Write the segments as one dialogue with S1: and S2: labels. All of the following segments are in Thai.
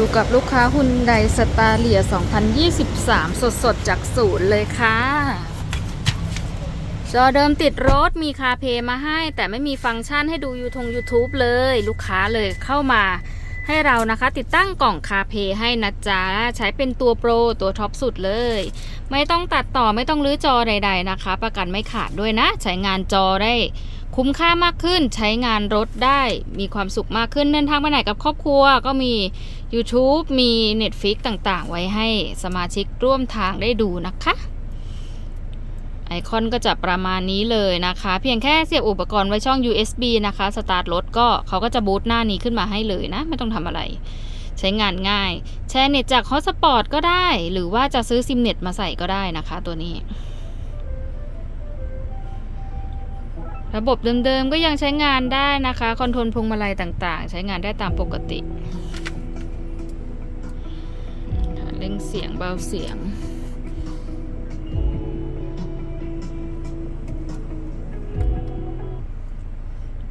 S1: อยู่กับลูกค้าฮุนไดสตาเลีย 2023สดสดๆ จากศูนย์เลยค่ะ จอเดิมติดรถมีคาเพมาให้ แต่ไม่มีฟังก์ชันให้ดูยูทง YouTube เลย ลูกค้าเลยเข้ามาให้เรานะคะติดตั้งกล่องคาเพให้นะจ๊ะ ใช้เป็นตัวโปรตัวท็อปสุดเลย ไม่ต้องตัดต่อไม่ต้องรื้อจอใด ๆนะคะ ประกันไม่ขาดด้วยนะ ใช้งานจอได้ คุ้มค่ามากขึ้นใช้งานรถได้มีความสุขมากขึ้นเดินทางไปไหนกับครอบครัว ก็มี YouTube มี Netflix ต่างๆ ไว้ให้สมาชิกร่วมทางได้ดูนะคะไอคอนก็จะประมาณนี้เลยนะคะ เพียงแค่เสียบอุปกรณ์ไว้ช่อง USB นะคะ สตาร์ทรถก็เขาก็จะบูตหน้านี้ขึ้นมาให้เลยนะ ไม่ต้องทำอะไร ใช้งานง่าย แชร์เน็ตจากฮอตสปอตก็ได้ หรือว่าจะซื้อซิมเน็ตมาใส่ก็ได้นะคะตัวนี้ ระบบเดิมๆก็ยังใช้งานได้นะคะ คอนโทรลพวงมาลัยต่างๆ ใช้งานได้ตามปกติเร่งเสียงเบาเสียง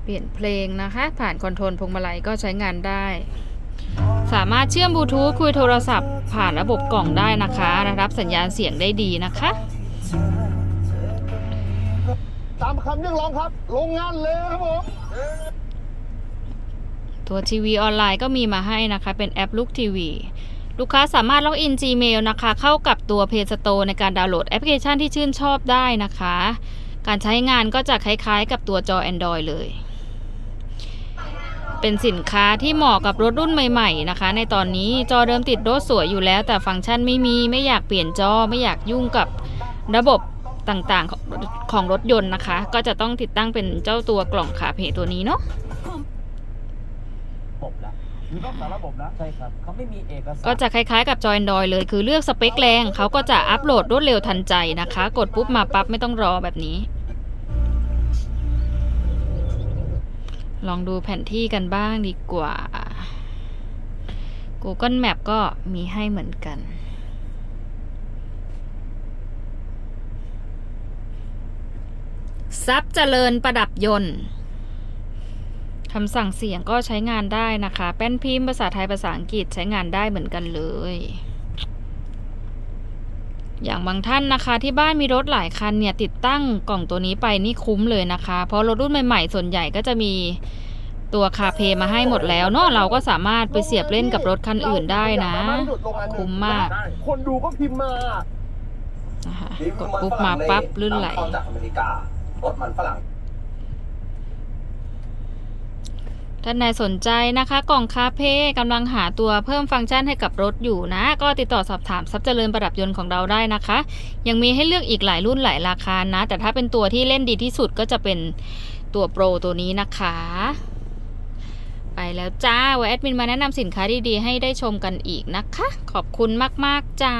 S1: เปลี่ยนเพลงนะคะ ผ่านคอนโทรลพวงมาลัยก็ใช้งานได้ สามารถเชื่อมบลูทูธคุยโทรศัพท์ ผ่านระบบกล่องได้นะคะ รับสัญญาณเสียงได้ดีนะคะ
S2: คำเรียกร้องครับ โรงงานเลยครับผม
S1: ตัวทีวีออนไลน์ก็มีมาให้นะคะ เป็นแอปลูกทีวี ลูกค้าสามารถล็อกอิน Gmail นะคะ เข้ากับตัว Play Store ในการดาวน์โหลดแอปพลิเคชันที่ชื่นชอบได้นะคะ การใช้งานก็จะคล้ายๆ กับตัวจอ Android เลย เป็นสินค้าที่เหมาะกับรถรุ่นใหม่ ๆ นะคะ ในตอนนี้จอเดิมติดรถสวยอยู่แล้ว แต่ฟังก์ชันไม่มีไม่อยากเปลี่ยนจอไม่อยากยุ่งกับระบบ ต่างๆของของรถยนต์นะคะ ก็จะต้องติดตั้งเป็นเจ้าตัวกล่องขาเพตัวนี้เนาะ
S3: ระบบละ
S2: อยู่นอกสารระบบนะ
S3: ใช่ครับเขาไม่มีเอกสาร
S1: ก็จะคล้ายๆกับจอ Android เลย คือเลือกสเปคแรงเขาก็จะอัปโหลดรวดเร็วทันใจนะคะ กดปุ๊บมาปั๊บไม่ต้องรอแบบนี้ ลองดูแผนที่กันบ้างดีกว่า Google Map ก็มีให้เหมือนกัน ซับเจริญประดับยนต์คำสั่งเสียงก็ใช้งานได้นะคะ แป้นพิมพ์ภาษาไทยภาษาอังกฤษใช้งานได้เหมือนกันเลย อย่างบางท่านนะคะ ที่บ้านมีรถหลายคันเนี่ย ติดตั้งกล่องตัวนี้ไปนี่คุ้มเลยนะคะ เพราะรถรุ่นใหม่ๆ ส่วนใหญ่ก็จะมีตัวคาเพย์มาให้หมดแล้วเนาะเราก็สามารถไปเสียบเล่นกับรถคันอื่นได้นะ คุ้มมาก
S2: คนดูก็พิมพ์มา
S1: นะคะกดปุ๊บมาปั๊บลื่นไหล
S4: นำเข้าจากอเมริกา รถมันฝรั่ง
S1: ท่านใดสนใจนะคะ กล่องคาเฟ่กำลังหาตัวเพิ่มฟังก์ชันให้กับรถอยู่นะ ก็ติดต่อสอบถามทรัพย์เจริญประดับยนต์ของเราได้นะคะ ยังมีให้เลือกอีกหลายรุ่นหลายราคานะ แต่ถ้าเป็นตัวที่เล่นดีที่สุดก็จะเป็นตัวโปรตัวนี้นะคะ ไปแล้วจ้าไว้แอดมินมาแนะนำสินค้าดีๆ ให้ได้ชมกันอีกนะคะ ขอบคุณมากๆจ้า